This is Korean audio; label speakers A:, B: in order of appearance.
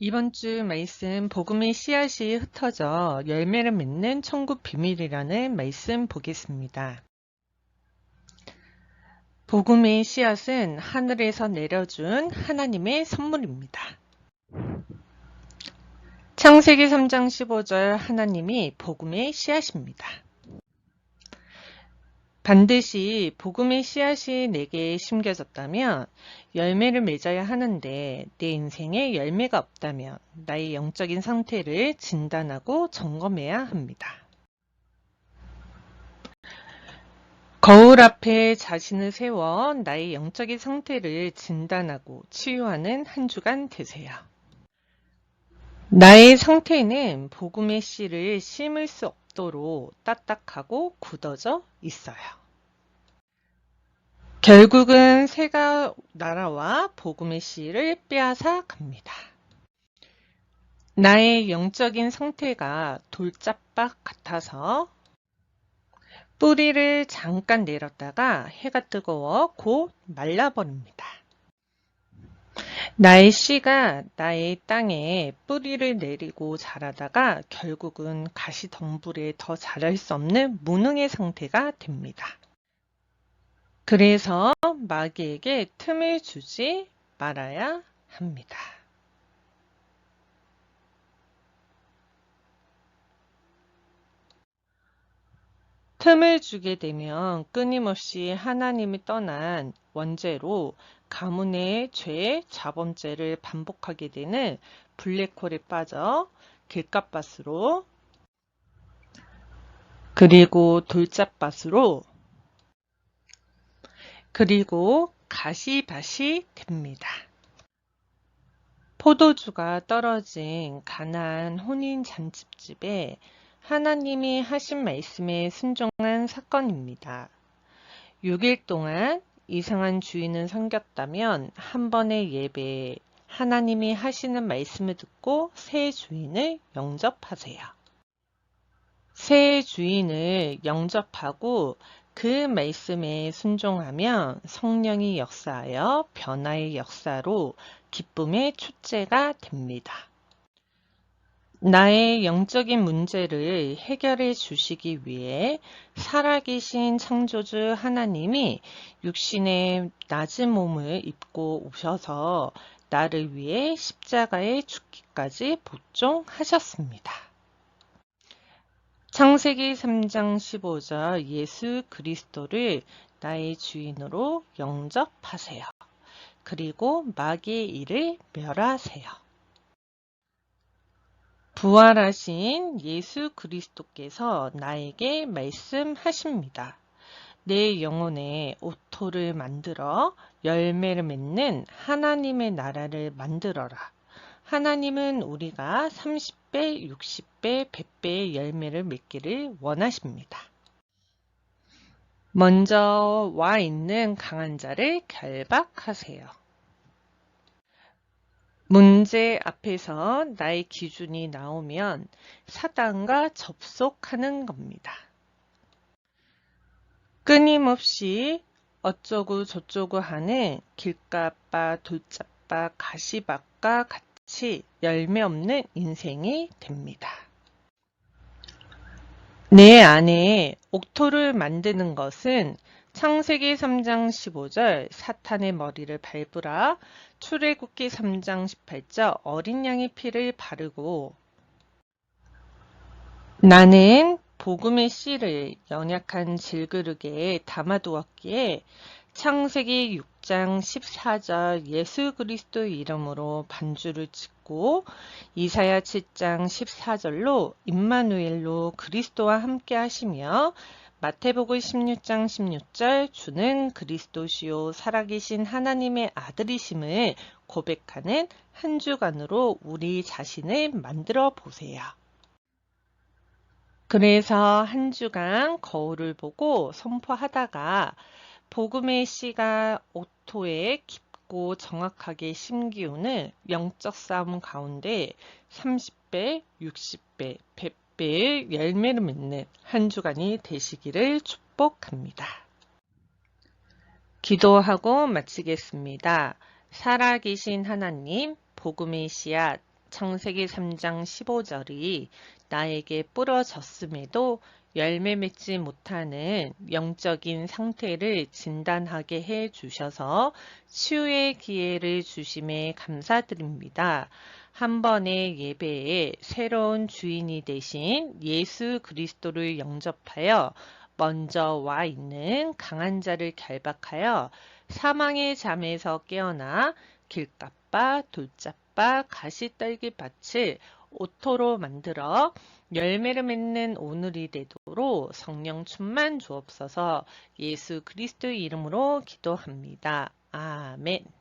A: 이번 주 말씀 복음의 씨앗이 흩어져 열매를 맺는 천국 비밀이라는 말씀 보겠습니다. 복음의 씨앗은 하늘에서 내려준 하나님의 선물입니다. 창세기 3장 15절 하나님이 복음의 씨앗입니다. 반드시 복음의 씨앗이 내게 심겨졌다면 열매를 맺어야 하는데 내 인생에 열매가 없다면 나의 영적인 상태를 진단하고 점검해야 합니다. 거울 앞에 자신을 세워 나의 영적인 상태를 진단하고 치유하는 한 주간 되세요. 나의 상태는 복음의 씨를 심을 수 없 도록 딱딱하고 굳어져 있어요. 결국은 새가 날아와 복음의 씨를 빼앗아 갑니다. 나의 영적인 상태가 돌짝박 같아서 뿌리를 잠깐 내렸다가 해가 뜨거워 곧 말라버립니다. 나의 씨가 나의 땅에 뿌리를 내리고 자라다가 결국은 가시덤불에 더 자랄 수 없는 무능의 상태가 됩니다. 그래서 마귀에게 틈을 주지 말아야 합니다. 틈을 주게 되면 끊임없이 하나님이 떠난 원죄로 가문의 죄, 자범죄를 반복하게 되는 블랙홀에 빠져 길값밭으로 그리고 돌짝밭으로 그리고 가시밭이 됩니다. 포도주가 떨어진 가난 혼인 잔집집에 하나님이 하신 말씀에 순종한 사건입니다. 6일 동안 이상한 주인은 생겼다면 한 번의 예배에 하나님이 하시는 말씀을 듣고 새 주인을 영접하세요. 새 주인을 영접하고 그 말씀에 순종하면 성령이 역사하여 변화의 역사로 기쁨의 축제가 됩니다. 나의 영적인 문제를 해결해 주시기 위해 살아계신 창조주 하나님이 육신의 낮은 몸을 입고 오셔서 나를 위해 십자가에 죽기까지 복종하셨습니다. 창세기 3장 15절 예수 그리스도를 나의 주인으로 영접하세요. 그리고 마귀의 일을 멸하세요. 부활하신 예수 그리스도께서 나에게 말씀하십니다. 내 영혼에 오토를 만들어 열매를 맺는 하나님의 나라를 만들어라. 하나님은 우리가 30배, 60배, 100배의 열매를 맺기를 원하십니다. 먼저 와 있는 강한 자를 결박하세요. 문제 앞에서 나의 기준이 나오면 사단과 접속하는 겁니다. 끊임없이 어쩌고 저쩌고 하는 길가빠, 돌짝바, 가시밭과 같이 열매 없는 인생이 됩니다. 내 안에 옥토를 만드는 것은 창세기 3장 15절 사탄의 머리를 밟으라. 출애굽기 3장 18절 어린 양의 피를 바르고. 나는 복음의 씨를 연약한 질그릇에 담아두었기에 창세기 6장 14절 예수 그리스도 이름으로 반주를 짓고 이사야 7장 14절로 임마누엘로 그리스도와 함께 하시며 마태복음 16장 16절 주는 그리스도시요 살아계신 하나님의 아들이심을 고백하는 한 주간으로 우리 자신을 만들어 보세요. 그래서 한 주간 거울을 보고 선포하다가 복음의 씨가 오토에 깊고 정확하게 심기우는 영적 싸움 가운데 30배, 60배, 100배 의 열매를 맺는 한 주간이 되시기를 축복합니다. 기도하고 마치겠습니다. 살아계신 하나님, 복음의 씨앗, 창세기 3장 15절이 나에게 뿌려졌음에도 열매 맺지 못하는 영적인 상태를 진단하게 해 주셔서 치유의 기회를 주심에 감사드립니다. 한 번의 예배에 새로운 주인이 되신 예수 그리스도를 영접하여 먼저 와 있는 강한 자를 결박하여 사망의 잠에서 깨어나 길가빠, 돌짝바, 가시떨기 밭을 오토로 만들어 열매를 맺는 오늘이 되도록 성령 충만 주옵소서 예수 그리스도 이름으로 기도합니다. 아멘.